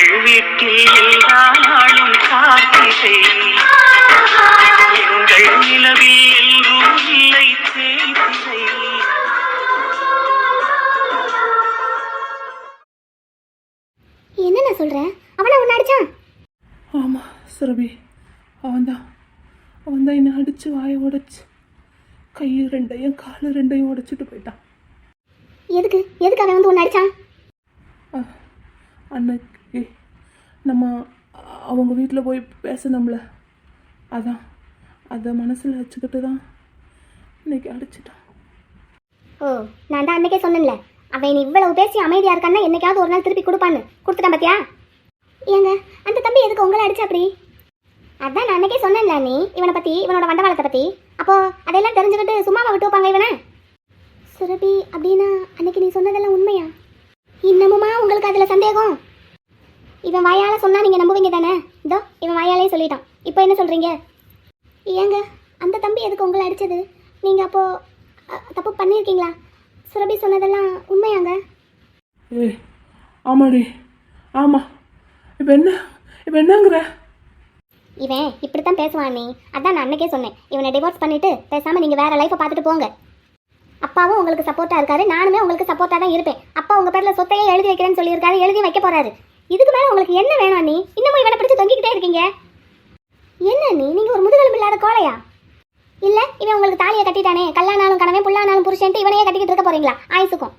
எங்கள் வீட்டில் எல்லா நாளும் காத்திரை. எங்கள் நிலவில் எல்லோரும் இல்லை தேய்திரை என்னென்ன சொல்ற அவனை அடிச்சான் ஆமாம் சுரபி. அவன்தான். அவன்தான் என்னை அடித்து வாயை உடைச்சு கை ரெண்டையும் காலு ரெண்டையும் உடைச்சிட்டு போயிட்டான். எதுக்கு? எதுக்கு அவன் வந்து உன்னை அடிச்சான்? அஹ், அன்னைக்கு நம்ம அவங்க வீட்டில் போய் பேசணும்ல. அதான் அதை மனசில் வச்சுக்கிட்டு தான் இன்னைக்கு அடிச்சிட்டான் ஓ நான் தான் அன்னைக்கே சொன்னேன்ல. அவன் நீ இவ்வளவு பேசி அமைதியாக இருக்கான்னா என்னைக்காவது ஒரு நாள் திருப்பி கொடுப்பான்னு. கொடுத்துட்டான் பார்த்தியா ஏங்க அந்த தம்பி எதுக்கு உங்களை அடிச்சா அப்படி அதான் நான் அன்னைக்கே சொன்னேன்ல நீ இவனை பற்றி இவனோட வண்டவாளத்தை பற்றி அப்போ அதெல்லாம் தெரிஞ்சுக்கிட்டு சும்மாவை விட்டு வைப்பாங்க இவனை? சுரபி அப்படின்னா அன்னைக்கு நீ சொன்னதெல்லாம் உண்மையா? இன்னமுமா உங்களுக்கு அதில் சந்தேகம்? இவன் வாயால சொன்னா நீங்க நம்புவீங்க தானே? இதோ இவன் வாயாலே சொல்லிட்டான். இப்போ என்ன சொல்றீங்க? ஏங்க அந்த தம்பி எதுக்கு உங்களை அடிச்சது? நீங்க அப்போ அ, தப்பு பண்ணியிருக்கீங்களா? சுரபி சொன்னதெல்லாம் உண்மையாங்க? ஏய் ஆமாடி. ஆமாம் இப்போ என்ன? இப்போ என்னங்கிற? இவன் இப்படித்தான் பேசுவான் நீ. அதான் நான் அன்னைக்கே சொன்னேன். இவனை டிவோர்ஸ் பண்ணிட்டு பேசாம நீங்க வேற லைஃப்பை பார்த்துட்டு போங்க. அப்பாவும் உங்களுக்கு சப்போர்ட்டா இருக்காரு. நானுமே உங்களுக்கு சப்போர்ட்டா தான் இருப்பேன். அப்பா உங்க பேர்ல சொத்தையே எழுதி வைக்கிறேன்னு சொல்லியிருக்காரு. எழுதி வைக்க போறாரு. இதுக்கு மேலே உங்களுக்கு என்ன வேணும் நீ இன்னமும் இவனை பிடிச்சி தொங்கிக்கிட்டே இருக்கீங்க. என்ன நீ நீங்கள் ஒரு முதுகெலும்பு இல்லாத கோலையா இல்லை இவன் உங்களுக்கு தாலியை கட்டிட்டானே. கல்லானாலும் கணவன் புல்லானாலும் புருஷன்ட்டு இவனையே கட்டிக்கிட்டு இருக்க போறீங்களா? ஆயுசுக்கும்.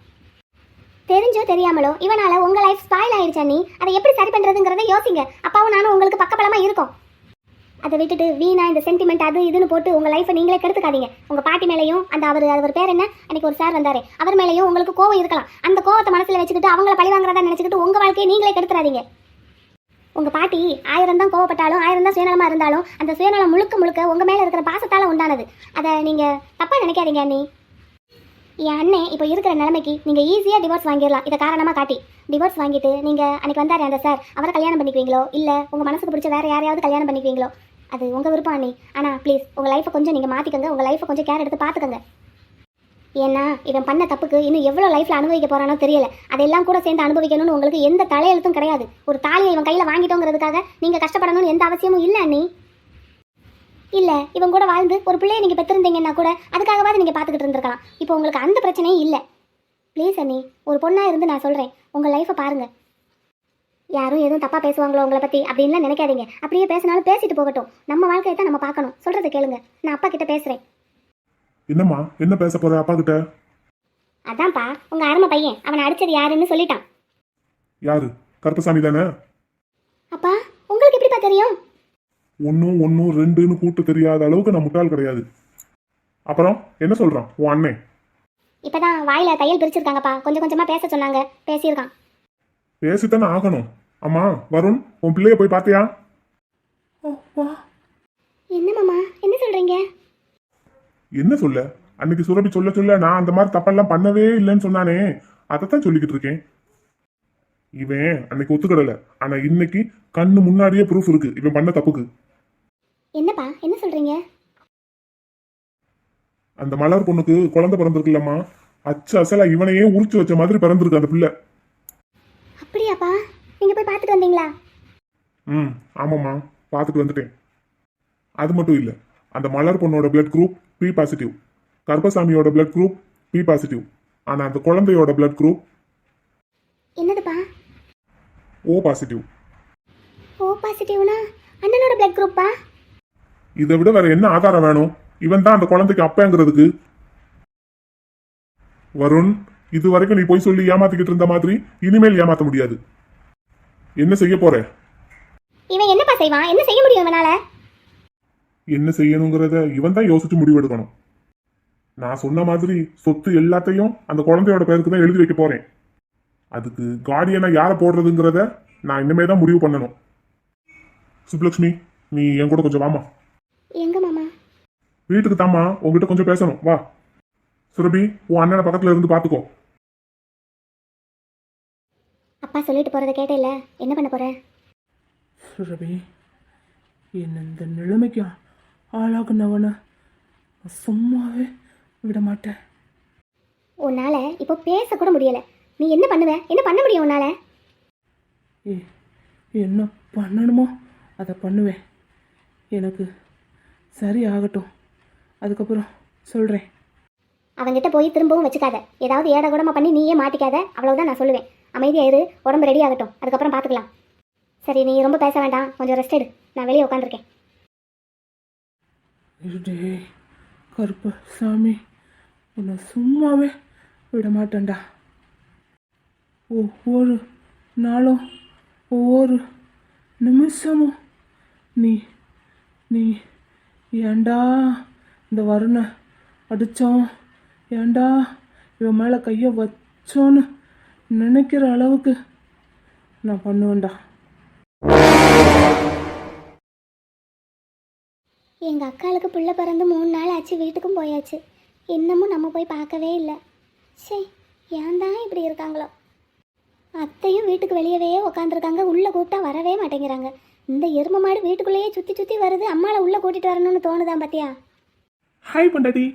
தெரிஞ்சோ தெரியாமலோ இவனால உங்கள் லைஃப் ஸ்பாயில் ஆயிடுச்சா நீ அதை எப்படி சரி பண்ணுறதுங்கிறத யோசிங்க. அப்பாவும் நானும் உங்களுக்கு பக்கபலமாக இருக்கோம். அதை விட்டுட்டு வீணா இந்த சென்டிமெண்ட் அது இதுன்னு போட்டு உங்கள் லைஃப்பை நீங்களே கெடுத்துக்காதீங்க. உங்கள் பாட்டி மேலேயும் அந்த அவர் அவர் பேர் என்ன? அன்றைக்கி ஒரு சார் வந்தார். அவர் மேலேயும் உங்களுக்கு கோவம் இருக்கலாம். அந்த கோவத்தை மனசில் வச்சுக்கிட்டு அவங்கள பழி வாங்குறதா நினச்சிக்கிட்டு உங்கள் வாழ்க்கையை நீங்களே கெடுத்துறாதீங்க. உங்க பாட்டி ஆயிரம் தான் கோவப்பட்டாலும் ஆயிரம் தான் சுயநலமாக இருந்தாலும் அந்த சுயநலம் முழுக்க முழுக்க உங்கள் மேலே இருக்கிற பாசத்தால் உண்டானது. அதை நீங்கள் தப்பாக நினைக்காதீங்க அண்ணி. என் அண்ணன் இப்போ இருக்கிற நிலைமைக்கு நீங்கள் ஈஸியாக டிவோர்ஸ் வாங்கிடலாம். இதை காரணமாக காட்டி. டிவோர்ஸ் வாங்கிட்டு நீங்கள் அன்னைக்கு வந்தார் அந்த சார் அவரை கல்யாணம் பண்ணிக்குவீங்களோ? இல்லை உங்கள் மனசுக்கு பிடிச்ச வேற யாரையாவது கல்யாணம் பண்ணிக்குவீங்களோ? அது உங்கள் விருப்பம் அண்ணி. ஆனால் ப்ளீஸ் உங்கள் லைஃப்பை கொஞ்சம் நீங்கள் மாற்றிக்கங்க உங்கள் லைஃப்பை கொஞ்சம் கேர் எடுத்து பார்த்துக்கங்க ஏன்னா இவன் பண்ண தப்புக்கு இன்னும் எவ்வளோ லைஃப்பில் அனுபவிக்க போகிறானோ தெரியல. அதெல்லாம் கூட சேர்ந்து அனுபவிக்கணும்னு உங்களுக்கு எந்த தலையெழுத்தும் கிடையாது. ஒரு தாலியை இவன் கையில் வாங்கிட்டோங்கிறதுக்காக நீங்கள் கஷ்டப்படணும்னு எந்த அவசியமும் இல்லை அண்ணி. இல்லை இவன் கூட வாழ்ந்து ஒரு பிள்ளைய நீங்கள் பெற்றிருந்தீங்கன்னா கூட அதுக்காகவாது நீங்கள் பார்த்துக்கிட்டு இருந்திருக்கலாம். இப்போ உங்களுக்கு அந்த பிரச்சனையும் இல்லை. ப்ளீஸ் அண்ணி ஒரு பொண்ணாக இருந்து நான் சொல்கிறேன் உங்கள் லைஃப்பை பாருங்கள் யாரும் எதுவும் தப்பா பேசுவாங்களோ உங்களை பத்தி அப்படின்லாம் நினைக்காதீங்க. அப்படியே பேசினாலும் பேசிட்டு போகட்டும். நம்ம வாழ்க்கையை தான் நம்ம பார்க்கணும். சொல்றதை கேளுங்க. நான் அப்பா கிட்ட பேசுறேன். என்னம்மா? என்ன பேச போற அப்பா கிட்ட? அதான்ப்பா உங்க அருமை பையன். அவனை அடிச்சது யாருன்னு சொல்லிட்டான். யாரு? கருப்பசாமி தானே? அப்பா உங்களுக்கு எப்படிப்பா தெரியும்? ஒன்னும் ஒன்னும் ரெண்டுன்னு கூட்டு தெரியாத அளவுக்கு நான் முட்டாள் கிடையாது. அப்புறம் என்ன சொல்றான்? உன் அண்ணன் இப்பதான் வாயில தையல் பிரிச்சிருக்காங்கப்பா. கொஞ்சம் கொஞ்சமா பேச சொன்னாங்க. பேசியிருக்கான். பேசித்தானே ஆகணும். அம்மா வருண் உன் பிள்ளைய போய் பாத்தியா ஓ வா. என்ன மாமா? என்ன சொல்றீங்க? என்ன சொல்ல? அன்னைக்கு சுரபி சொல்ல சொல்ல நான் அந்த மாதிரி தப்பெல்லாம் பண்ணவே இல்லைன்னு சொன்னானே. அதைத்தான் சொல்லிக்கிட்டு இருக்கேன். இவன் அன்னைக்கு ஒத்துக்கிடல. ஆனா இன்னைக்கு கண்ணு முன்னாடியே ப்ரூஃப் இருக்கு. இவன் பண்ண தப்புக்கு. என்னப்பா? என்ன சொல்றீங்க? அந்த மலர் பொண்ணுக்கு குழந்தை பிறந்திருக்குல்லம்மா. அச்சு அசலா இவனையே உரிச்சு வச்ச மாதிரி பிறந்திருக்கு அந்த பிள்ளை. அப்படியாப்பா? நீங்க போய் பார்த்துட்டு வந்தீங்களா? ம் ஆமாம்மா. பார்த்துட்டு வந்துட்டேன். அது மட்டும் இல்லை அந்த மலர் பொண்ணோட பிளட் குரூப் பி பாசிட்டிவ் கருப்பசாமியோட பிளட் குரூப் பி பாசிட்டிவ் ஆனால் அந்த குழந்தையோட பிளட் குரூப் என்னதுப்பா? ஓ பாசிட்டிவ் ஓ பாசிட்டிவ்னா அண்ணனோட பிளட் குரூப்பா இதை விட வேற என்ன ஆதாரம் வேணும்? இவன் தான் அந்த குழந்தைக்கு அப்பங்கிறதுக்கு. வருண் இது வரைக்கும் நீ போய் சொல்லி ஏமாத்திக்கிட்டு இருந்த மாதிரி இனிமேல் ஏமாத்த முடியாது. என்ன செய்ய போற? இவன் என்னப்பா செய்வான்? என்ன செய்ய முடியும் இவனால? என்ன செய்யணுங்கிறத இவன் தான் யோசிச்சு முடிவெடுக்கணும். நான் சொன்ன மாதிரி சொத்து எல்லாத்தையும் அந்த குழந்தையோட பேருக்கு தான் எழுதி வைக்க போறேன். அதுக்கு கார்டியனை யாரை போடுறதுங்கிறத நான் இனிமே தான் முடிவு பண்ணணும். சுப்லக்ஷ்மி நீ என் கூட கொஞ்சம் வாமா எங்க மாமா? வீட்டுக்கு தாம்மா உங்ககிட்ட கொஞ்சம் பேசணும். வா. சுரபி உன் அண்ணனை பக்கத்துல இருந்து பாத்துக்கோ. அப்பா சொல்லிட்டு போறதை கேட்டேல்ல என்ன பண்ண போற? சுரபி என்ன இந்த நிலைமைக்கு ஆளாக்குனவனை சும்மாவே விட மாட்டேன். உன்னால இப்போ பேச கூட முடியல. நீ என்ன பண்ணுவ? என்ன பண்ண முடியும் உன்னால? ஏ என்ன பண்ணணுமோ அதை பண்ணுவேன். எனக்கு சரி ஆகட்டும் அதுக்கப்புறம் சொல்கிறேன் அவங்கிட்ட போய் திரும்பவும் வச்சுக்காத. ஏதாவது ஏட கூடமா பண்ணி நீயே மாட்டிக்காத. அவ்வளவுதான் நான் சொல்லுவேன். அமைதியாயிரு உடம்பு ரெடி ஆகட்டும். அதுக்கப்புறம் பார்த்துக்கலாம் சரி நீ ரொம்ப பேச வேண்டாம். கொஞ்சம் ரெஸ்ட் எடு. நான் வெளியே உட்காந்துருக்கேன் டே கருப்பு சாமி. உன்னை சும்மாவே விட மாட்டேன்டா ஒவ்வொரு நாளும் ஒவ்வொரு நிமிஷமும் நீ நீ ஏன்டா இந்த வருணை அடித்தோம் ஏண்டா இவன் மேலே கையை வச்சோன்னு நினைக்கிற அளவுக்கு நான் பண்ணுவேன்டா. எங்கள் அக்காளுக்கு பிள்ளை பிறந்து மூணு நாள் ஆச்சு வீட்டுக்கும் போயாச்சு. இன்னமும் நம்ம போய் பார்க்கவே இல்லை. சே ஏன் தான் இப்படி இருக்காங்களோ? அத்தையும் வீட்டுக்கு வெளியவே உட்காந்துருக்காங்க உள்ளே கூப்பிட்டா வரவே மாட்டேங்கிறாங்க. இந்த எரும மாடு வீட்டுக்குள்ளேயே சுற்றி சுற்றி வருது அம்மாவை உள்ளே கூட்டிகிட்டு வரணும்னு தோணுதான் பாத்தியா? ஹாய் பண்டாட்டி.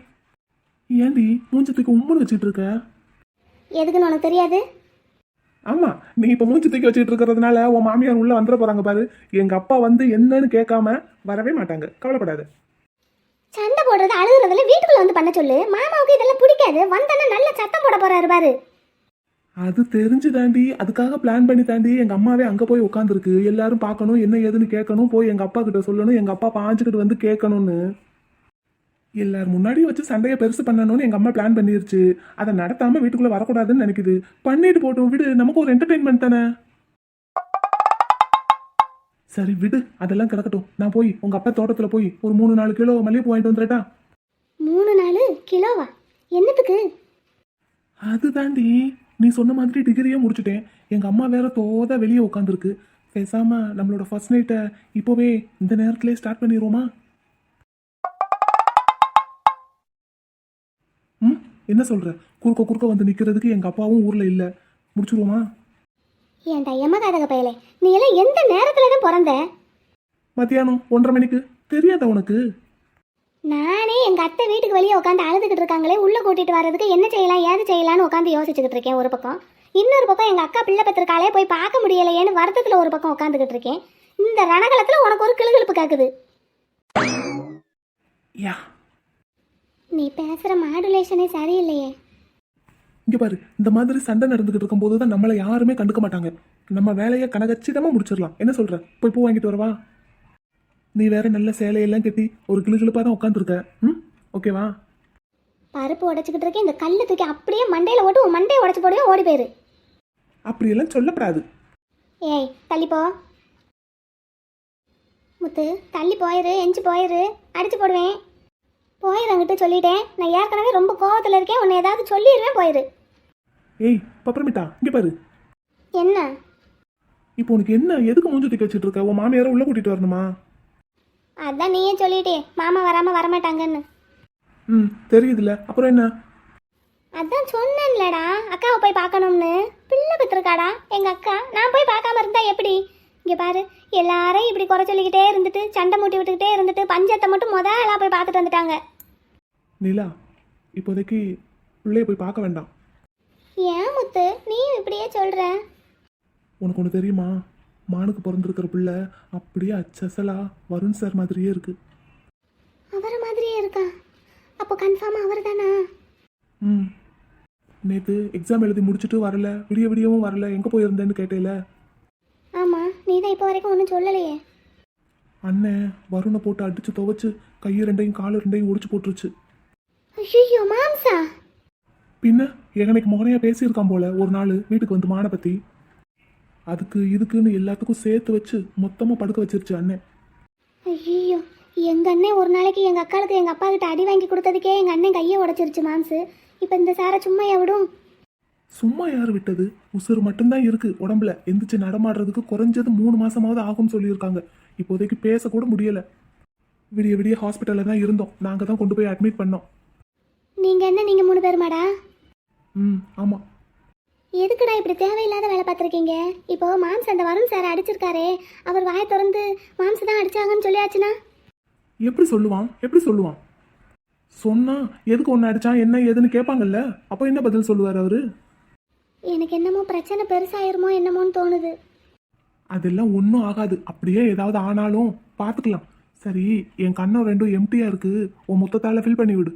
ஏன்டி மூஞ்சத்துக்கு உம்முன்னு வச்சுட்டு இருக்க? எதுக்குன்னு உனக்கு தெரியாது? ஆமா நீ இப்ப மூஞ்சி தூக்கி வச்சுட்டு இருக்கிறதுனால உன் மாமியார் உள்ள வந்துட போறாங்க பாரு. எங்க அப்பா வந்து என்னன்னு கேட்காம வரவே மாட்டாங்க. கவலைப்படாத. சண்டை போடுறது அழுகுறதுல வீட்டுக்குள்ள வந்து பண்ண சொல்லு. மாமாவுக்கு இதெல்லாம் பிடிக்காது. வந்தானே நல்ல சத்தம் போட போறாரு பாரு. அது தெரிஞ்சு தாண்டி அதுக்காக பிளான் பண்ணி தாண்டி எங்க அம்மாவே அங்க போய் உட்காந்துருக்கு எல்லாரும் பார்க்கணும் என்ன ஏதுன்னு கேட்கணும் போய் எங்க அப்பா கிட்ட சொல்லணும் எங்க அப்பா பாஞ்சுக்கிட்டு வந்து கேட்கணும்னு. எல்லாரும் முன்னாடி வச்சு சண்டையை பெருசு பண்ணணும்னு எங்க அம்மா பிளான் பண்ணிருச்சு. அதை நடத்தாம வீட்டுக்குள்ள வரக்கூடாதுன்னு நினைக்குது. பண்ணிட்டு போட்டும் விடு. நமக்கு ஒரு என்டர்டைன்மெண்ட் தானே? சரி விடு. அதெல்லாம் கிடக்கட்டும். நான் போய் உங்க அப்பா தோட்டத்துல போய் ஒரு மூணு நாலு கிலோ மல்லிகைப்பூ வாங்கிட்டு வந்துடட்டா மூணு நாள் கிலோவா? என்னத்துக்கு? அது தாண்டி நீ சொன்ன மாதிரி டிகிரியே முடிச்சுட்டேன். எங்கள் அம்மா வேற தோத வெளியே உட்காந்துருக்கு பேசாம நம்மளோட ஃபர்ஸ்ட் நைட்டை இப்போவே இந்த நேரத்திலே ஸ்டார்ட் பண்ணிடுவோமா? என்ன சொல்ற? குறுக்க குறுக்க வந்து நிற்கிறதுக்கு எங்கள் அப்பாவும் ஊரில் இல்லை. முடிச்சுருவோமா என் தையம்மா காதக பயலே நீ எல்லாம் எந்த நேரத்துல தான் பிறந்த? மத்தியானம் ஒன்றரை மணிக்கு. தெரியாதா உனக்கு? நானே எங்க அத்தை வீட்டுக்கு வெளியே உட்காந்து அழுதுகிட்டு இருக்காங்களே உள்ள கூட்டிட்டு வர்றதுக்கு என்ன செய்யலாம் ஏது செய்யலாம்னு உட்காந்து யோசிச்சுக்கிட்டு இருக்கேன் ஒரு பக்கம். இன்னொரு பக்கம் எங்க அக்கா பிள்ளை பத்திருக்காளே போய் பார்க்க முடியலையேன்னு வருத்தத்துல ஒரு பக்கம் உட்காந்துக்கிட்டு இருக்கேன். இந்த ரணகலத்துல உனக்கு ஒரு கிளுகிழுப்பு கேக்குது. யா நீ பேசுற மாடுலேஷனே சரியில்லையே. இங்கே பாரு இந்த மாதிரி சண்டை நடந்துகிட்டு இருக்கும்போது தான் நம்மளை யாருமே கண்டுக்க மாட்டாங்க. நம்ம வேலையை கனகச்சிதமாக முடிச்சிடலாம். என்ன சொல்ற? போய் பூ வாங்கிட்டு வரவா? நீ வேற நல்ல சேலையெல்லாம் கட்டி ஒரு கிளுகிழுப்பாக தான் உட்காந்துருக்க ம்? ஓகேவா பருப்பு உடைச்சுக்கிட்டு இருக்கேன் இந்த கல்லை தூக்கி அப்படியே மண்டையில ஓட்டு உன் மண்டையை உடைச்சு போடுவே ஓடி போயிரு. அப்படியெல்லாம் சொல்லப்படாது. ஏய் தள்ளி போ. முத்து தள்ளி போயிரு எஞ்சி போயிரு அடிச்சு போடுவேன். போயிரு அங்கிட்டு சொல்லிட்டேன். நான் ஏற்கனவே ரொம்ப கோவத்தில் இருக்கேன். உன்னை ஏதாவது சொல்லிடுவேன் போயிரு. ஏய் பப்பரமிட்டா இங்கே பாரு. என்ன? இப்போ உனக்கு என்ன எதுக்கு மூஞ்சி தூக்கி வச்சுட்டு இருக்க? உன் மாமியாரை உள்ள கூட்டிட்டு வரணுமா? அதான் நீயே சொல்லிட்டே. மாமா வராம வரமாட்டாங்கன்னு. ம் தெரியுதுல்ல அப்புறம் என்ன? அதான் சொன்னேன்லடா. அக்காவை போய் பார்க்கணும்னு. பிள்ளை பெற்றிருக்காடா. எங்க அக்கா நான் போய் பார்க்காம இருந்தா எப்படி? இங்க பாரு எல்லாரையும் இப்படி குறை சொல்லிக்கிட்டே இருந்துட்டு சண்டை மூட்டி விட்டுக்கிட்டே இருந்துட்டு பஞ்சத்தை மட்டும் முத ஆளா போய் பார்த்துட்டு வந்துட்டாங்க. நிலா இப்போதைக்கு பிள்ளைய போய் பார்க்க வேண்டாம். ஏன் முத்து நீயும் இப்படியே சொல்ற? உனக்கு ஒன்று தெரியுமா? மானுக்கு பிறந்திருக்கிற பிள்ளை அப்படியே அச்சசலா வருண் சார் மாதிரியே இருக்கு. அவரை மாதிரியே இருக்கா? அப்போ கன்ஃபார்ம் அவர் தானா? ம். நேற்று எக்ஸாம் எழுதி முடிச்சுட்டு வரல விடிய விடியவும் வரல எங்கே போயிருந்தேன்னு கேட்டேல? ஆமா நீ தான் இப்போ வரைக்கும் ஒன்றும் சொல்லலையே. அண்ணன் வருணை போட்டு அடிச்சு துவைச்சு கையை ரெண்டையும் காலு ரெண்டையும் ஒடிச்சு போட்டுருச்சு. ஐயோ மாம்சா. பின்ன எங்கனைக்கு முகனையா பேசியிருக்கான் போல ஒரு நாள் வீட்டுக்கு வந்து மான பத்தி. அதுக்கு இதுக்குன்னு எல்லாத்துக்கும் சேர்த்து வச்சு மொத்தமாக படுக்க வச்சிருச்சு அண்ணன் ஐயோ எங்க அண்ணன் ஒரு நாளைக்கு எங்க அக்காளுக்கு எங்க அப்பா கிட்ட அடி வாங்கி கொடுத்ததுக்கே எங்க அண்ணன் கையை உடைச்சிருச்சு மாம்சு. இப்போ இந்த சாரை சும்மா விடும். சும்மா யார் விட்டது? உசுறு மட்டும்தான் இருக்கு உடம்புல. எந்திரிச்சு நடமாடுறதுக்கு குறைஞ்சது மூணு மாசமாவது ஆகும்னு சொல்லியிருக்காங்க. இப்போதைக்கு பேசக்கூட முடியல. விடிய விடிய ஹாஸ்பிட்டலில் தான் இருந்தோம். நாங்கள் தான் கொண்டு போய் அட்மிட் பண்ணோம். நீங்க என்ன நீங்க மூணு பேருமாடா? ம் ஆமாம் எதுக்குடா இப்படி தேவையில்லாத வேலை பார்த்துருக்கீங்க? இப்போ மாம்ஸ் அந்த வருண் சார் அடிச்சிருக்காரே. அவர் வாயை திறந்து மாம்ஸ் தான் அடிச்சாங்கன்னு சொல்லியாச்சுன்னா? எப்படி சொல்லுவான்? எப்படி சொல்லுவான்? சொன்னா எதுக்கு ஒன்று அடிச்சான்? என்ன ஏதுன்னு கேட்பாங்கல்ல? அப்போ என்ன பதில் சொல்லுவார் அவரு? எனக்கு என்னமோ பிரச்சனை பெருசாயிருமோ என்னமோன்னு தோணுது. அதெல்லாம் ஒன்றும் ஆகாது. அப்படியே ஏதாவது ஆனாலும் பார்த்துக்கலாம் சரி என் கண்ணம் ரெண்டும் எம்டியா இருக்கு. உன் மொத்தத்தால ஃபில் பண்ணி விடு.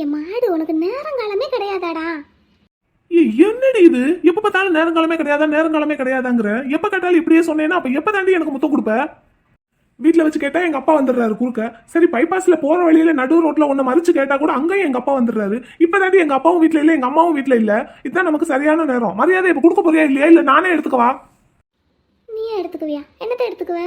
என் மாடு உனக்கு நேரங்காலமே கிடையாதாடா. என்னடி இது? எப்ப பார்த்தாலும் நேரங்காலமே கிடையாதா? நேரங்காலமே கிடையாதாங்கிற. எப்ப கேட்டாலும் இப்படியே சொன்னேன்னா அப்ப எப்ப தாண்டி எனக்கு முத்தம் கொடுப்ப? வீட்ல வச்சு கேட்டா எங்க அப்பா வந்துடுறாரு குறுக்க. சரி பைபாஸ்ல போற வழியில நடு ரோட்ல ஒண்ணு மறிச்சு கேட்டா கூட அங்கேயும் எங்க அப்பா வந்துடுறாரு. இப்ப தாண்டி எங்க அப்பாவும் வீட்ல இல்ல எங்க அம்மாவும் வீட்ல இல்ல. இதுதான் நமக்கு சரியான நேரம். மரியாதை இப்ப கொடுக்க போறியா இல்லையா? இல்ல நானே எடுத்துக்கவா? நீயே எடுத்துக்குவியா? என்னத்தை எடுத்துக்குவ?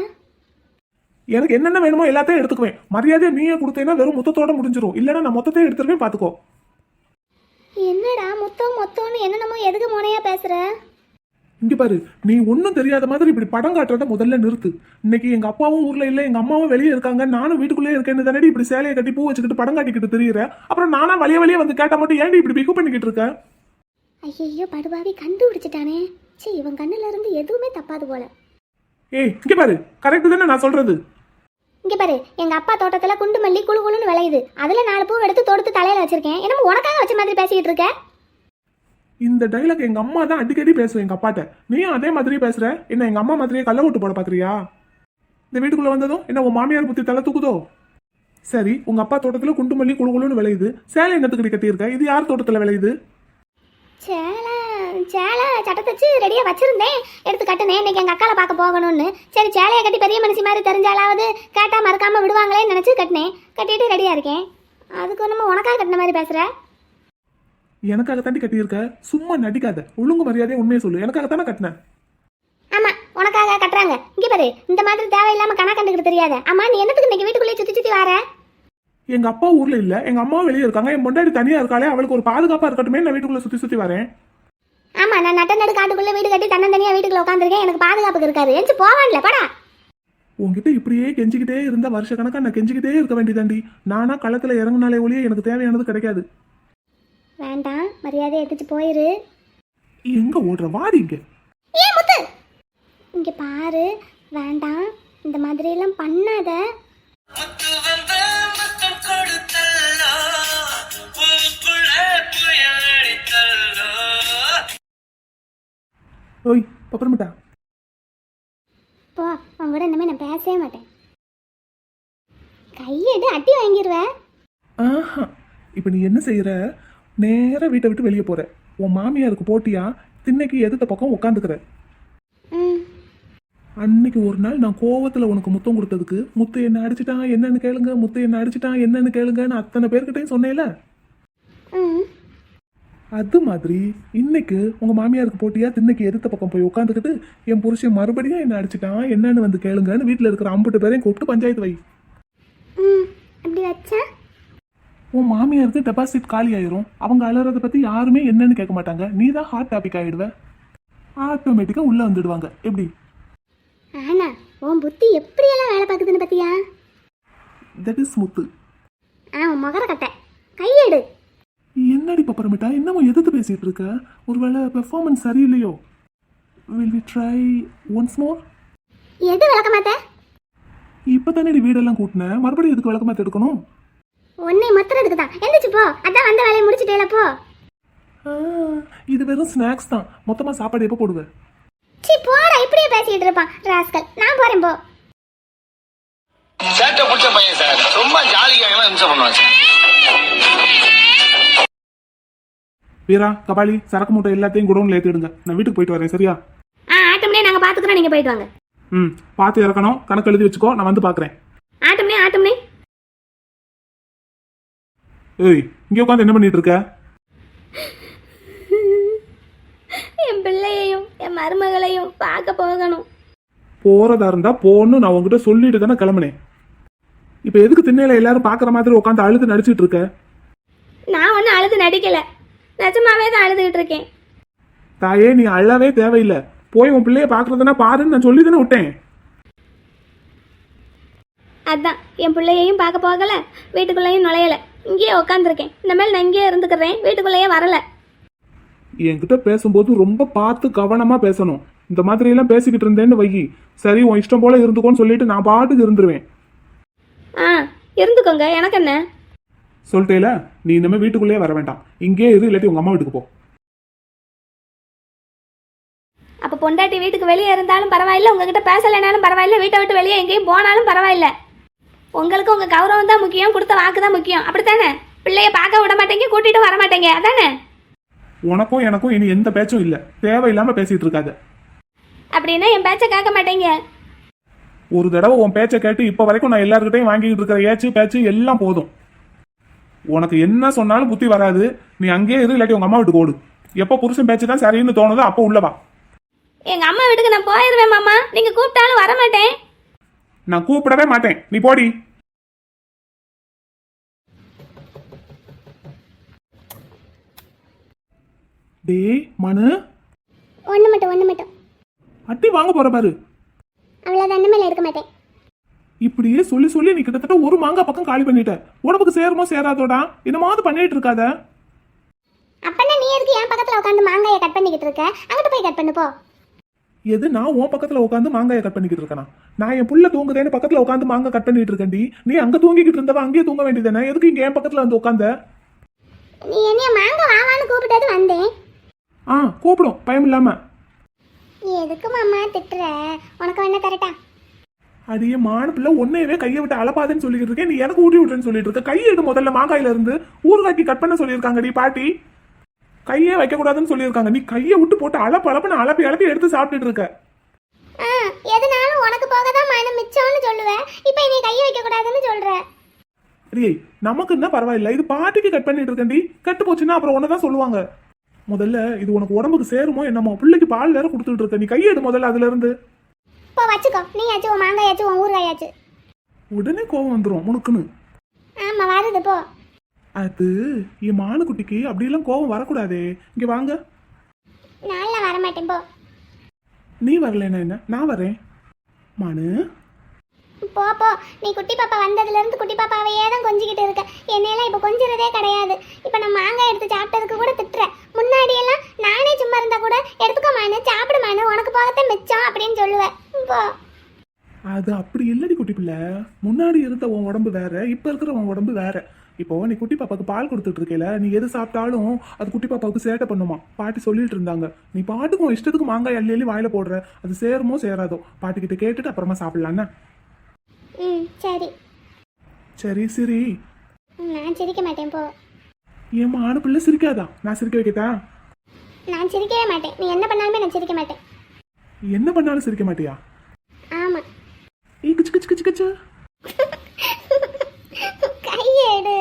எனக்கு என்னென்ன வேணுமோ எல்லாத்தையும் எடுத்துக்குவேன். மரியாதையை நீயே கொடுத்தேன்னா வெறும் முத்தத்தோட முடிஞ்சிரும். இல்லைன்னா நான் மொத்தத்தையும் எடுத்துருவேன் பாத்துக்கோ. என்னடா மொத்தம் மொத்தம்னு என்னென்னமோ எதுக்கு முனையா பேசுற? இங்க பாரு நீ ஒன்றும் தெரியாத மாதிரி இப்படி படம் காட்டுறத முதல்ல நிறுத்து. இன்னைக்கு எங்க அப்பாவும் ஊர்ல இல்ல எங்க அம்மாவும் வெளியே இருக்காங்க நானும் வீட்டுக்குள்ளே இருக்கேன்னு தானடி இப்படி சேலையை கட்டி பூ வச்சுக்கிட்டு படம் காட்டிக்கிட்டு தெரியுற? அப்புறம் நானா வழிய வழியே வந்து கேட்டா மட்டும் ஏன்டி இப்படி பிக்கு பண்ணிக்கிட்டு இருக்க? ஐயோ படுபாவி கண்டுபிடிச்சிட்டானே சீ இவன் கண்ணுல இருந்து எதுவுமே தப்பாது போல. ஏய் இங்க பாரு கரெக்ட் தானே நான் சொல்றது? இங்க பாரு எங்க அப்பா தோட்டத்துல குண்டு மல்லி குழு குழுன்னு விளையுது. அதுல நாலு பூ எடுத்து தொடுத்து தலையில வச்சிருக்கேன். என்னமோ உனக்காக வச்ச மாதிரி பேசிக்கிட்டு இருக்க? இந்த டைலாக் எங்க அம்மா தான் அடிக்கடி பேசுவேன் எங்க அப்பாட்ட. நீயும் அதே மாதிரி பேசுற. என்ன எங்க அம்மா மாதிரியே கள்ள ஓட்டு போட பாக்குறியா? இந்த வீட்டுக்குள்ள வந்ததும் என்ன உன் மாமியார் புத்தி தலை தூக்குதோ? சரி உங்க அப்பா தோட்டத்துல குண்டு மல்லி குழுகுழுன்னு விளையுது. சேலை என்னத்துக்கு கட்டியிருக்க? இது யார் தோட்டத்துல விளையுது? சேலை சேலை சட்டை தச்சு ரெடியா வச்சிருந்தேன். எடுத்து கட்டினேன். இன்னைக்கு எங்க அக்கால பார்க்க போகணும்னு. சரி சேலையை கட்டி பெரிய மனுஷி மாதிரி தெரிஞ்சாலாவது கேட்டா மறக்காம விடுவாங்களேன்னு நினைச்சு கட்டினேன். கட்டிட்டு ரெடியா இருக்கேன். அதுக்கு நம்ம உனக்காக கட்டின மாதிரி பேசுகிறேன் எனக்காக தாண்டி கட்டியிருக்க? சும்மா நடிக்காத. ஒழுங்கு மரியாதையை உண்மையை சொல்லு. எனக்காக தானே கட்டினேன். ஆமா உனக்காக கட்டுறாங்க. இங்க பாரு இந்த மாதிரி தேவையில்லாம கணக்கு கண்டுக்கிட்டு தெரியாத. ஆமா நீ என்னத்துக்கு இன்னைக்கு வீட்டுக்குள்ளே சுத்தி சுத்தி வர? எங்க அப்பா ஊர்ல இல்ல. எங்க அம்மா வெளியே இருக்காங்க. என் பொண்டாடி தனியா இருக்காளே. அவளுக்கு ஒரு பாதுகாப்பா இருக்கட்டுமே நான் வீட்டுக்குள்ள சுத்தி சுத்தி வரேன். ஆமா நான் நட்ட நடு காட்டுக்குள்ள வீடு கட்டி தன்னந்தனியா வீட்டுக்குள்ள உட்காந்துருக்கேன் எனக்கு பாதுகாப்புக்கு இருக்காரு. எஞ்சி போவான்ல படா. உன்கிட்ட இப்படியே கெஞ்சிக்கிட்டே இருந்தா வருஷ கணக்கா நான் கெஞ்சிக்கிட்டே இருக்க வேண்டியதாண்டி. நானா களத்துல இறங்குனாலே ஒழிய எனக்கு தேவையானது கிடைக்காது. வேண்டாம் மரியாதை எடுத்துட்டு போயிரு. எங்க ஓடுற? வாடி இங்க. ஏ முத்து! இங்க பாரு வேண்டாம் இந்த மாதிரி எல்லாம் பண்ணாத. முத்து வந்து முத்தம் கொடுத்தல்லோ பூக்குள்ள புயல் அடித்தல்லோ. ஓய் பப்பரமிட்டா போ அவங்க கூட இனிமே நான் பேசவே மாட்டேன். கையெடு அட்டி வாங்கிடுவேன் ஆஹா இப்ப நீ என்ன செய்யற நேரா வீட்டை விட்டு வெளியே போற உன் மாமியாருக்கு போட்டியா? திண்ணைக்கு எதிர்த்த பக்கம் உட்காந்துக்கிற அன்னைக்கு ஒரு நாள் நான் கோவத்துல உனக்கு முத்தம் கொடுத்ததுக்கு முத்து என்ன அடிச்சிட்டான் என்னன்னு கேளுங்க முத்து என்ன அடிச்சிட்டான் என்னன்னு கேளுங்கன்னு அத்தனை பேர்கிட்டயும் சொன்னேல? அது மாதிரி இன்னைக்கு உங்க மாமியாருக்கு போட்டியா? திண்ணைக்கு எதிர்த்த பக்கம் போய் உட்காந்துக்கிட்டு என் புருஷன் மறுபடியும் என்ன அடிச்சிட்டான் என்னன்னு வந்து கேளுங்கன்னு வீட்டுல இருக்கிற அம்புட்டு பேரையும் கூப்பிட்டு பஞ்சாயத்து வை. அப்படி வச்சா? உன் மாமியாருக்கு டெபாசிட் காலி ஆயிரும். அவங்க அலறத பத்தி யாருமே என்னன்னு கேட்க மாட்டாங்க. நீ தான் ஹாட் டாபிக் ஆயிடுவ. ஆட்டோமேட்டிக்கா உள்ள வந்துடுவாங்க. எப்படி? ஆனா உன் புத்தி எப்படியெல்லாம் வேலை பார்க்குதுன்னு பத்தியா தட் இஸ் முத்து ஆ உன் முகர கட்டை. கையெடு. என்னடி பப்பரமிட்டா இன்னமும் எதிர்த்து பேசிட்டு இருக்க? ஒருவேளை performance சரியில்லையோ? Will we try once more எது விளக்க மாட்ட இப்போ தானே வீடெல்லாம் கூட்டினேன் மறுபடியும் எதுக்கு விளக்கமாத்த எடுக்கணும்? உன்னை மத்துறதுக்கு தான் எந்திரிச்சு போ. அதான் வந்த வேலையை முடிச்சிட்டேல போ. ஆ, இது வெறும் ஸ்நாக்ஸ் தான். மொத்தமாக சாப்பாடு எப்போ போடுவேன் சி போடா. இப்படியே பேசிட்டு இருப்பான். ராஸ்கல் நான் போறேன் போ. சேட்டை பிடிச்ச பையன் சார். சும்மா ஜாலிக்காக இம்சம் பண்ணுவான் சார். வீரா கபாலி சரக்கு மூட்டை எல்லாத்தையும் குடோன்ல ஏற்றிடுங்க நான் வீட்டுக்கு போயிட்டு வரேன் சரியா? ஆ ஆட்டம்னே நாங்க பாத்துக்கிறோம் நீங்க போயிட்டு வாங்க. ம் பார்த்து இறக்கணும். கணக்கு எழுதி வச்சுக்கோ. நான் வந்து பார்க்குறேன் ஆட்டம்னே ஆட்டம்னே ஏய் இங்கே உட்காந்து என்ன பண்ணிட்டு இருக்க? என் பிள்ளையையும் என் மருமகளையும் பார்க்க போகணும். போறதா இருந்தா போன்னு நான் உங்ககிட்ட சொல்லிட்டு தானே கிளம்புனேன். இப்போ எதுக்கு திண்ணையில எல்லாரும் பார்க்குற மாதிரி உட்காந்து அழுது நடிச்சிட்டு இருக்க? நான் ஒன்றும் அழுது நடிக்கல. நிஜமாவே தான் அழுதுகிட்டு இருக்கேன். தாயே நீ அழவே தேவையில்லை. போய் உன் பிள்ளைய பார்க்கறதுனா பாருன்னு நான் சொல்லி தானே விட்டேன். அதான் என் பிள்ளையையும் பார்க்க போகல வீட்டுக்குள்ளேயும் நுழையல. இங்கேயே உட்காந்துருக்கேன் இந்த மாதிரி நான் இங்கேயே இருந்துக்கிறேன். வீட்டுக்குள்ளேயே வரல. என்கிட்ட பேசும்போது ரொம்ப பார்த்து கவனமா பேசணும். இந்த மாதிரி எல்லாம் பேசிக்கிட்டு இருந்தேன்னு வை சரி உன் இஷ்டம் போல இருந்துக்கோன்னு சொல்லிட்டு நான் பாட்டுக்கு இருந்துருவேன். ஆ இருந்துக்கோங்க. எனக்கு என்ன? சொல்லிட்டேல நீ இனிமே வீட்டுக்குள்ளேயே வர வேண்டாம். இங்கே இரு இல்லாட்டி உங்க அம்மா வீட்டுக்கு போ. அப்போ பொண்டாட்டி வீட்டுக்கு வெளியே இருந்தாலும் பரவாயில்ல. உங்ககிட்ட பேசலைனாலும் பரவாயில்ல. வீட்டை விட்டு வெளியே எங்கேயும் போனாலும் பரவாயில்ல. உங்களுக்கு உங்க கௌரவம் தான் முக்கியம் கொடுத்த வாக்கு தான் முக்கியம். அப்படித்தானே? பிள்ளைய பார்க்க விட மாட்டேங்க கூட்டிட்டு வர மாட்டேங்க. அதானே? உனக்கும் எனக்கும் இனி எந்த பேச்சும் இல்ல. தேவையில்லாம பேசிட்டு இருக்காத. அப்படின்னா என் பேச்சை கேட்க மாட்டேங்க. ஒரு தடவை உன் பேச்சை கேட்டு இப்ப வரைக்கும் நான் எல்லாருக்கிட்டையும் வாங்கிட்டு இருக்கிற ஏச்சு பேச்சு எல்லாம் போதும். உனக்கு என்ன சொன்னாலும் புத்தி வராது. நீ அங்கேயே இரு இல்லாட்டி உங்க அம்மா வீட்டுக்கு ஓடு. எப்போ புருஷன் பேச்சு தான் சரின்னு தோணுதோ அப்போ உள்ள வா. எங்க அம்மா வீட்டுக்கு நான் போயிருவேன் மாமா. நீங்க கூப்பிட்டாலும் வர மாட்டேன் நான் கூப்பிடவே மாட்டேன். நீ போடி. டேய் மனு. ஒன்று மட்டும் ஒன்று மட்டும். அட்டி வாங்க போற பாரு. அவ்வளோதான் இனிமேல் எடுக்க மாட்டேன். இப்படியே சொல்லி சொல்லி நீ கிட்டத்தட்ட ஒரு மாங்காய் பக்கம் காலி பண்ணிட்ட. உடம்புக்கு சேருமோ சேராதோடா? என்னமாவது பண்ணிட்டு இருக்காத. அப்பன்னா நீ எதுக்கு என் பக்கத்தில் உட்காந்து மாங்காயை கட் பண்ணிக்கிட்டு இருக்க? அங்கிட்டு போய் கட் பண்ணு போ. எது? நான் உன் பக்கத்துல உட்காந்து மாங்காயை கட் பண்ணிக்கிட்டு இருக்கேனா? நான் என் புள்ள தூங்குதேன்னு பக்கத்துல உட்காந்து மாங்காய் கட் பண்ணிட்டு இருக்கேன்டி. நீ அங்க தூங்கிக்கிட்டு இருந்தவ அங்கேயே தூங்க வேண்டியதானே எதுக்கு இங்க என் பக்கத்துல வந்து உட்காந்த நீ என்னைய மாங்காய் வாவான்னு கூப்பிட்டது வந்தேன். ஆ கூப்பிடும். பயம் இல்லாம. எதுக்கு மாமா திட்டுற? உனக்கு வேணா தரட்டா. அடியே மான பிள்ளை ஒன்னையவே கையை விட்டு அளப்பாதுன்னு சொல்லிட்டு இருக்கேன். நீ எனக்கு ஊட்டி விட்டுறேன்னு சொல்லிட்டு இருக்க. கையை எடு முதல்ல மாங்காயில இருந்து ஊறுகாய்க்கு கட் பண்ண சொல்லியிருக்காங்கடி பாட்டி. கையே வைக்க கூடாதுன்னு சொல்லியிருக்காங்க. நீ கையை விட்டு போட்டு அளப்பு அளப்புன்னு அளப்பி அளப்பி எடுத்து சாப்பிட்டுட்டு இருக்க. எதுனாலும் உனக்கு போக தான் மனம் மிச்சம்னு சொல்லுவேன் இப்போ நீ கையை வைக்க கூடாதுன்னு சொல்ற. அடியே நமக்கு என்ன பரவாயில்ல? இது பாட்டிக்கு கட் பண்ணிட்டு இருக்கேன்டி கட்டு போச்சுன்னா அப்புறம் ஒன்னதான் சொல்லுவாங்க. முதல்ல இது உனக்கு உடம்புக்கு சேருமோ என்னமோ? பிள்ளைக்கு பால் வேற கொடுத்துட்டு இருக்க. நீ கையெடு முதல்ல அதுல இருந்து இப்போ வச்சுக்கோ. நீ ஆச்சு உன் மாங்காயாச்சு உன் ஊறுகாயாச்சு உடனே கோவம் வந்துடும் முணுக்குன்னு ஆமா வருது போ. அது என் மானுக்குட்டிக்கு அப்படியெல்லாம் கோவம் வரக்கூடாதே. இங்க வாங்க. நாளில் வர மாட்டேன் போ. நீ வரலன்னா என்ன? நான் வரேன். மானு? போ போ. நீ குட்டி பாப்பா வந்ததுல இருந்து குட்டி பாப்பாவையே தான் கொஞ்சிக்கிட்டு இருக்க. என்னையெல்லாம் இப்போ கொஞ்சிறதே கிடையாது. இப்போ நான் மாங்காய் எடுத்து சாப்பிட்டதுக்கு கூட திட்டுறேன். முன்னாடி எல்லாம் நானே சும்மா இருந்தா கூட எடுத்துக்கோமானு சாப்பிடுமானு உனக்கு போகத்தான் மிச்சம் அப்படின்னு சொல்லுவேன். போ. அது அப்படி இல்லடி குட்டி பிள்ளை. முன்னாடி இருந்த உன் உடம்பு வேற இப்ப இருக்கிற உன் உடம்பு வேற. இப்போ நீ குட்டி பாப்பாக்கு பால் கொடுத்துட்டு இருக்கேல நீ எது சாப்பிட்டாலும் அது குட்டி பாப்பாவுக்கு சேட்டை பண்ணுமா? பாட்டி சொல்லிட்டு இருந்தாங்க. நீ பாட்டுக்கு உன் இஷ்டத்துக்கு மாங்காய் அள்ளி அள்ளி வாயில போடுற அது சேருமோ சேராதோ? பாட்டி கிட்ட கேட்டுட்டு அப்புறமா சாப்பிடலான்னா ம் சரி. சரி சரி. நான் சிரிக்க மாட்டேன் போ. ஏம்மா ஆணு பிள்ளை சிரிக்காதா? நான் சிரிக்க வைக்கட்டா? நான் சிரிக்கவே மாட்டேன். நீ என்ன பண்ணாலுமே நான் சிரிக்க மாட்டேன். என்ன பண்ணாலும் சிரிக்க மாட்டியா? ஆமா. ஏய் கிச்சு கிச்சு கிச்சு கிச்சு கையேடு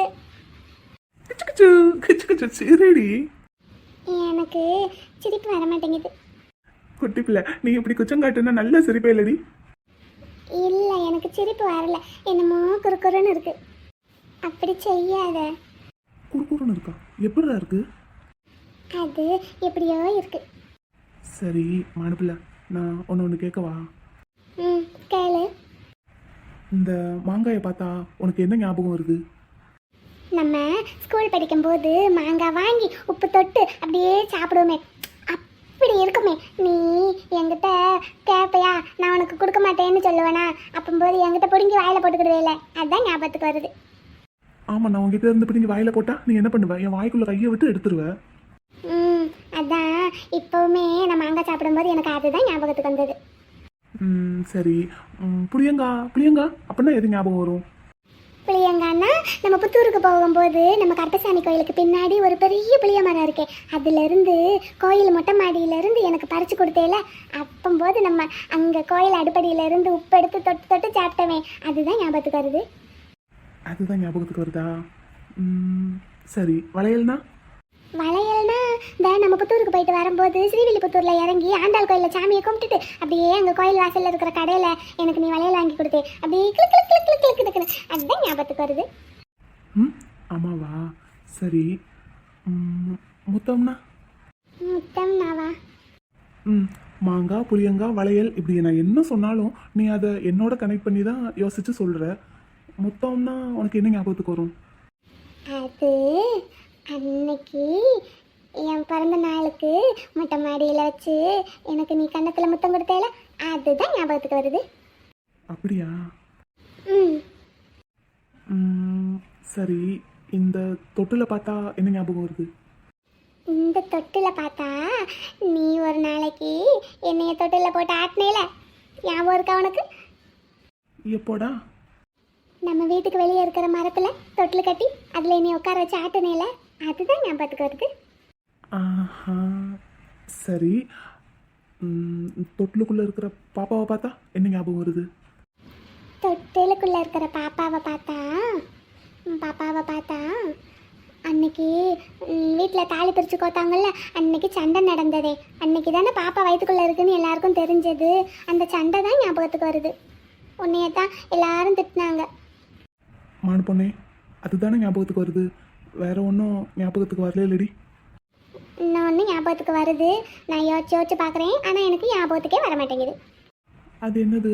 கிச்சு கிச்சு கிச்சு கிச்சு சரிடி. எனக்கு சிரிப்பு வர மாட்டேங்குது குட்டி பிள்ளை நீ இப்படி குச்சம் காட்டுனா நல்ல சிரிப்பே இல்லடி. இல்லை எனக்கு சிரிப்பு வரல. என்னமோ குறுக்குறுன்னு இருக்கு. அப்படி செய்யாத. குறுக்குறுன்னு இருக்கா? எப்படிடா இருக்கு? அது எப்படியோ இருக்கு. சரி மானுப்பிள்ள நான் ஒன்று ஒன்று கேட்கவா? ம் கேளு. இந்த மாங்காயை பார்த்தா உனக்கு என்ன ஞாபகம் வருது? நம்ம ஸ்கூல் படிக்கும்போது மாங்காய் வாங்கி உப்பு தொட்டு அப்படியே சாப்பிடுவோமே. அப்படி இருக்குமே. நீ என்கிட்ட கேட்பையா நான் உனக்கு கொடுக்க மாட்டேன்னு சொல்லுவேனா? அப்பம்போது என்கிட்ட பிடுங்கி வாயில போட்டுக்கிடுவேல. அதுதான் ஞாபகத்துக்கு வருது. ஆமாம் நான் உங்ககிட்ட இருந்து பிடிங்கி வாயில போட்டா நீ என்ன பண்ணுவ? என் வாய்க்குள்ள கையை விட்டு எடுத்துருவ? ம் அதான். இப்போவுமே நான் மாங்காய் சாப்பிடும்போது எனக்கு அதுதான் ஞாபகத்துக்கு வந்தது. ம், சரி. புளியங்கா புளியங்கா அப்படின்னா எது ஞாபகம் வரும்? புளியங்கான்னா நம்ம புத்தூருக்கு போகும்போது நம்ம கருப்பசாமி கோயிலுக்கு பின்னாடி ஒரு பெரிய புளிய மரம் இருக்கே. அதுலேருந்து கோயில் மொட்டை மாடியிலேருந்து எனக்கு பறித்து கொடுத்தேல. அப்பம்போது நம்ம அங்கே கோயில் அடுப்படியிலேருந்து உப்பு எடுத்து தொட்டு தொட்டு சாப்பிட்டவே அதுதான் ஞாபகத்துக்கு வருது. அதுதான் ஞாபகத்துக்கு வருதா? சரி. வளையல்னா? வளையல்னா இந்த நம்ம புத்தூருக்கு போயிட்டு வரும்போது ஸ்ரீவில்லிபுத்தூரில் இறங்கி ஆண்டாள் கோயிலில் சாமியை கும்பிட்டுட்டு அப்படியே அங்கே கோயில் வாசலில் இருக்கிற கடையில் எனக்கு நீ வளையல் வாங்கி கொடுத்தே. அப்படியே click click click click click கிளிக்னு அதுதான் ஞாபகத்துக்கு வருது. ம் ஆமாவா? சரி. முத்தம்னா? முத்தம் நாவா ம் மாங்காய் புளியங்காய் வளையல் இப்படி நான் என்ன சொன்னாலும் நீ அதை என்னோட கனெக்ட் பண்ணி தான் யோசிச்சு சொல்கிற முத்தம்னா உனக்கு என்ன ஞாபகத்துக்கு வரும்? அது அன்னைக்கு என் பிறந்த நாளுக்கு மொட்டை மாடியில் வச்சு எனக்கு நீ கன்னத்தில் முத்தம் கொடுத்தேல அதுதான் ஞாபகத்துக்கு வருது. அப்படியா? ம். சரி இந்த தொட்டில் பார்த்தா என்ன ஞாபகம் வருது? இந்த தொட்டில் பார்த்தா நீ ஒரு நாளைக்கு என்னைய தொட்டில் போட்டு ஆட்டினேல ஞாபகம் இருக்கா உனக்கு? எப்போடா? நம்ம வீட்டுக்கு வெளியே இருக்கிற மரத்தில் தொட்டில் கட்டி அதில் என்னை உட்கார வச்சு ஆட்டினேல. அதுதான் ஞாபகத்துக்கு வருது. ஆஹா. சரி. தொட்டிலுக்குள்ள இருக்கிற பாப்பாவை பார்த்தா என்ன ஞாபகம் வருது? தொட்டிலுக்குள்ளே இருக்கிற பாப்பாவை பார்த்தா? பாப்பாவை பார்த்தா? அன்னைக்கு வீட்டில் தாலி பிரித்து கோத்தாங்கல்ல அன்னைக்கு சண்டை நடந்ததே. அன்னைக்கு தானே பாப்பா வயிற்றுக்குள்ளே இருக்குன்னு எல்லாருக்கும் தெரிஞ்சது. அந்த சண்டை தான் ஞாபகத்துக்கு வருது. உன்னைய தான் எல்லாரும் திட்டினாங்க. மானு பொண்ணே அதுதானே ஞாபகத்துக்கு வருது? வேற ஒன்றும் ஞாபகத்துக்கு வரல இல்லடி. இன்னொன்று ஞாபகத்துக்கு வருது. நான் யோசிச்சு யோசிச்சு பார்க்குறேன் ஆனால் எனக்கு ஞாபகத்துக்கே வர மாட்டேங்குது. அது என்னது?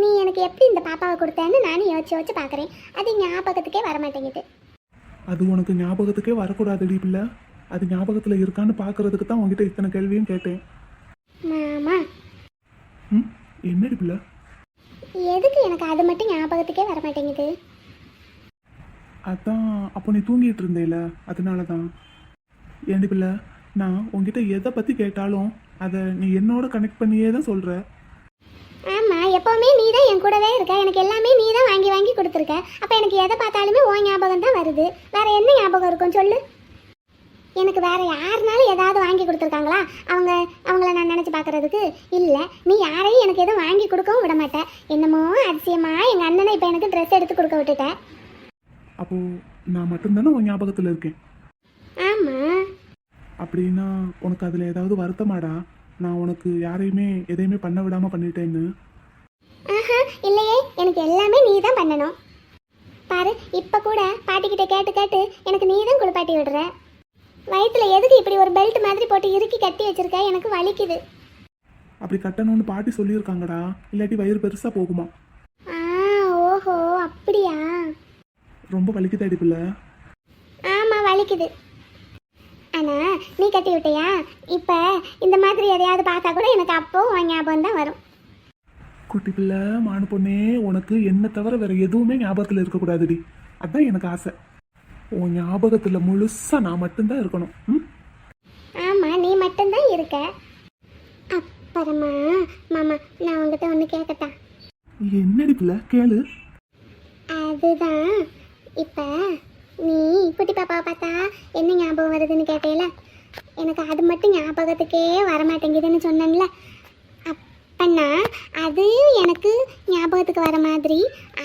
நீ எனக்கு எப்படி இந்த பாப்பாவை கொடுத்தேன்னு நானும் யோசிச்சு யோசிச்சு பார்க்குறேன் அது ஞாபகத்துக்கே வர மாட்டேங்குது. அது உனக்கு ஞாபகத்துக்கே வரக்கூடாதுடி பிள்ளை. அது ஞாபகத்தில் இருக்கான்னு பார்க்கறதுக்கு தான் உங்ககிட்ட இத்தனை கேள்வியும் கேட்டேன். மாமா. ம் என்னடி பிள்ளை? எதுக்கு எனக்கு அது மட்டும் ஞாபகத்துக்கே வர மாட்டேங்குது? அதான் அப்போ நீ தூங்கிட்டு இருந்தேல அதனால தான் ஏண்டி பிள்ளை நான் உங்ககிட்ட எதை பற்றி கேட்டாலும் அதை நீ என்னோட கனெக்ட் பண்ணியே தான் சொல்கிற ஆமாம் எப்போவுமே நீ தான் என் கூடவே இருக்க. எனக்கு எல்லாமே நீ தான் வாங்கி வாங்கி கொடுத்துருக்க. அப்போ எனக்கு எதை பார்த்தாலுமே உன் ஞாபகம் தான் வருது. வேற என்ன ஞாபகம் இருக்கும் சொல்லு? எனக்கு வேற யாருனாலும் ஏதாவது வாங்கி கொடுத்துருக்காங்களா? அவங்க அவங்கள நான் நினச்சி பார்க்கறதுக்கு? இல்லை நீ யாரையும் எனக்கு எதுவும் வாங்கி கொடுக்கவும் விட மாட்டேன் என்னமோ அதிசயமாக எங்கள் அண்ணனை இப்போ எனக்கு ட்ரெஸ் எடுத்து கொடுக்க விட்டுட்டேன் அப்போது நான் மட்டும்தானே உன் ஞாபகத்தில் இருக்கேன்? ஆமாம் அப்படின்னா உனக்கு அதில் ஏதாவது வருத்தமாடா? நான் உனக்கு யாரையுமே எதையுமே பண்ண விடாமல் பண்ணிட்டேன்னு. இல்லையே. எனக்கு எல்லாமே நீ தான் பண்ணணும். பாரு இப்போ கூட பாட்டிக்கிட்ட கேட்டு கேட்டு எனக்கு நீ தான் குளிப்பாட்டி விடுற. வயிற்றுல எதுக்கு இப்படி ஒரு பெல்ட் மாதிரி போட்டு இறுக்கி கட்டி வச்சிருக்க? எனக்கு வலிக்குது. அப்படி கட்டணும்னு பாட்டி சொல்லியிருக்காங்கடா. இல்லாட்டி வயிறு பெருசாக போகுமா? ஆ ஓஹோ அப்படியா? ரொம்ப வலிக்குதாடி பிள்ளை? ஆமாம் வலிக்குது. ஆனா நீ கட்டி விட்டியா? இப்போ இந்த மாதிரி எதையாவது பார்த்தா கூட எனக்கு அப்போ ஞாபகம் தான் வரும். குட்டி பிள்ளை மானு பொண்ணே உனக்கு என்ன தவிர வேற எதுவுமே ஞாபகத்தில் இருக்கக்கூடாதுடி. அதான் எனக்கு ஆசை. உன் ஞாபகத்தில் முழுசா நான் மட்டும்தான் இருக்கணும். ம்? ஆமாம் நீ மட்டும்தான் இருக்க. அப்புறமா மாமா நான் உங்ககிட்ட ஒன்று கேட்கட்டா என்னடி பிள்ளை? கேளு. அதுதான் இப்போ நீ குட்டி பாப்பாவை பார்த்தா என்ன ஞாபகம் வருதுன்னு கேட்டேல? எனக்கு அது மட்டும் ஞாபகத்துக்கே வர மாட்டேங்குதுன்னு சொன்னேன்ல. அப்பன்னா அது எனக்கு ஞாபகத்துக்கு வர மாதிரி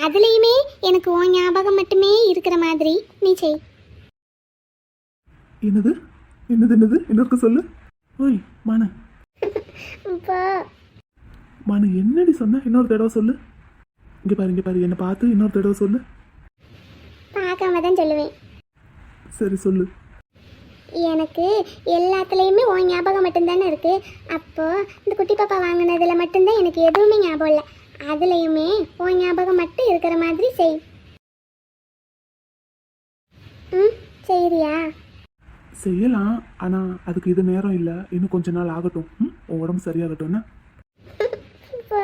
அதுலேயுமே எனக்கு உன் ஞாபகம் மட்டுமே இருக்கிற மாதிரி. நீ செய். என்னது? என்னது என்னது? இன்னொருக்கு சொல்லு? ஓய் மானு. மானு என்னடி சொன்ன? இன்னொரு தடவை சொல்லு. இங்கே பாரு இங்கே பாரு. என்னை பார்த்து இன்னொரு தடவை சொல்லு. பார்க்காம தான் சொல்லுவேன். சரி சொல்லு. எனக்கு எல்லாத்துலேயுமே உன் ஞாபகம் மட்டும்தானே இருக்கு. அப்போ இந்த குட்டி பாப்பா வாங்கினதுல மட்டும்தான் எனக்கு எதுவுமே ஞாபகம் இல்லை. அதுலேயுமே உன் ஞாபகம் மட்டும் இருக்கிற மாதிரி செய். ம் செய்றியா? செய்யலாம். ஆனால் அதுக்கு இது நேரம் இல்லை. இன்னும் கொஞ்ச நாள் ஆகட்டும். ம் உடம்பு சரியாகட்டும் என்ன? இப்போ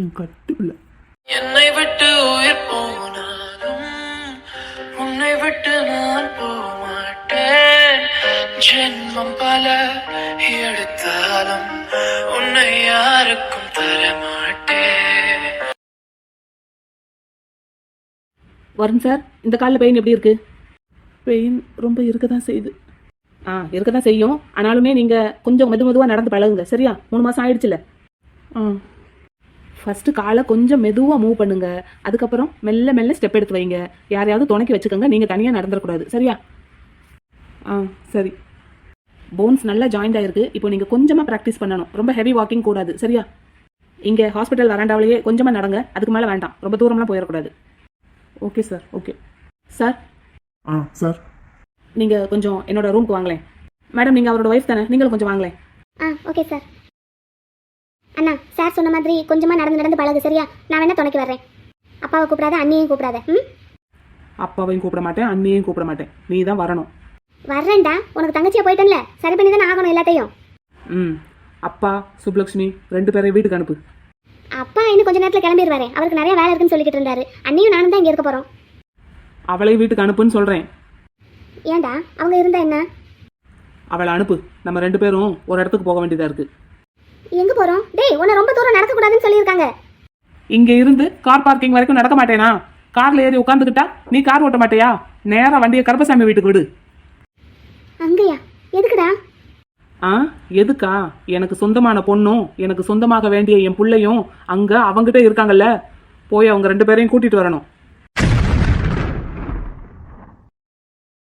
என் கட்டு பிள்ளை என்னை விட்டு உயிர் போனாலும் உன்னை விட்டு நான் போக மாட்டேன் ஜென்மம் பல எடுத்தாலும் உன்னை யாருக்கும் தர மாட்டேன் வருண் சார் இந்த காலில் பெயின் எப்படி இருக்கு? பெயின் ரொம்ப இருக்க தான் செய்யுது. ஆ இருக்க தான் செய்யும். ஆனாலுமே நீங்கள் கொஞ்சம் மெது மெதுவாக நடந்து பழகுங்க. சரியா? மூணு மாதம் ஆயிடுச்சுல? ஆ. ஃபர்ஸ்ட் காலை கொஞ்சம் மெதுவாக மூவ் பண்ணுங்க. அதுக்கப்புறம் மெல்ல மெல்ல ஸ்டெப் எடுத்து வைங்க. யாரையாவது துணைக்கி வச்சுக்கோங்க. நீங்கள் தனியாக நடந்துடக்கூடாது. சரியா? ஆ சரி. போன்ஸ் நல்லா ஜாயிண்ட் ஆயிருக்கு. இப்போ நீங்கள் கொஞ்சமாக ப்ராக்டிஸ் பண்ணணும். ரொம்ப ஹெவி வாக்கிங் கூடாது. சரியா? இங்கே ஹாஸ்பிட்டல் வராண்டாவிலேயே கொஞ்சமாக நடங்க. அதுக்கு மேலே வேண்டாம். ரொம்ப தூரம்லாம் போயிடக்கூடாது. ஓகே சார் ஓகே சார் ஆ சார் நீங்கள் கொஞ்சம் என்னோட ரூமுக்கு வாங்களேன். மேடம் நீங்கள் அவரோட ஒய்ஃப் தானே? நீங்களும் கொஞ்சம் வாங்களேன். ஆ ஓகே சார் அண்ணா சார் சொன்ன மாதிரி கொஞ்சமாக நடந்து நடந்து பழகு சரியா? நான் வேணா துணைக்கு வர்றேன். அப்பாவை கூப்பிடாத அண்ணியும் கூப்பிடாத ம்? அப்பாவையும் கூப்பிட மாட்டேன் அண்ணியையும் கூப்பிட மாட்டேன். நீ தான் வரணும். வர்றேன்டா உனக்கு தங்கச்சியா போயிட்டேன்ல. சரி பண்ணி தானே ஆகணும் எல்லாத்தையும். ம். அப்பா சுப்லக்ஷ்மி ரெண்டு பேரையும் வீட்டுக்கு அனுப்பு. அப்பா இன்னும் கொஞ்ச நேரத்தில் கிளம்பிடுவாரு அவருக்கு நிறைய வேலை இருக்குன்னு சொல்லிக்கிட்டு இருந்தாரு. அண்ணியும் நானும் தான் இங்கே இருக்க போகிறோம் அவளையும் வீட்டுக்கு அனுப்புன்னு சொல்கிறேன் ஏன்டா அவங்க இருந்தா என்ன? அவளை அனுப்பு. நம்ம ரெண்டு பேரும் ஒரு இடத்துக்கு போக வேண்டியதா இருக்கு. எங்க போறோம்? டேய் உன்னை ரொம்ப தூரம் நடக்க கூடாதுன்னு சொல்லியிருக்காங்க. இங்க இருந்து கார் பார்க்கிங் வரைக்கும் நடக்க மாட்டேனா? கார்ல ஏறி உட்காந்துக்கிட்டா நீ கார் ஓட்ட மாட்டியா? நேரா வண்டியை கருப்பசாமி வீட்டுக்கு விடு. அங்கயா? எதுக்குடா? ஆ எதுக்கா? எனக்கு சொந்தமான பொண்ணும் எனக்கு சொந்தமாக வேண்டிய என் புள்ளையும் அங்க அவங்கிட்ட இருக்காங்கல்ல. போய் அவங்க ரெண்டு பேரையும் கூட்டிட்டு வரணும்.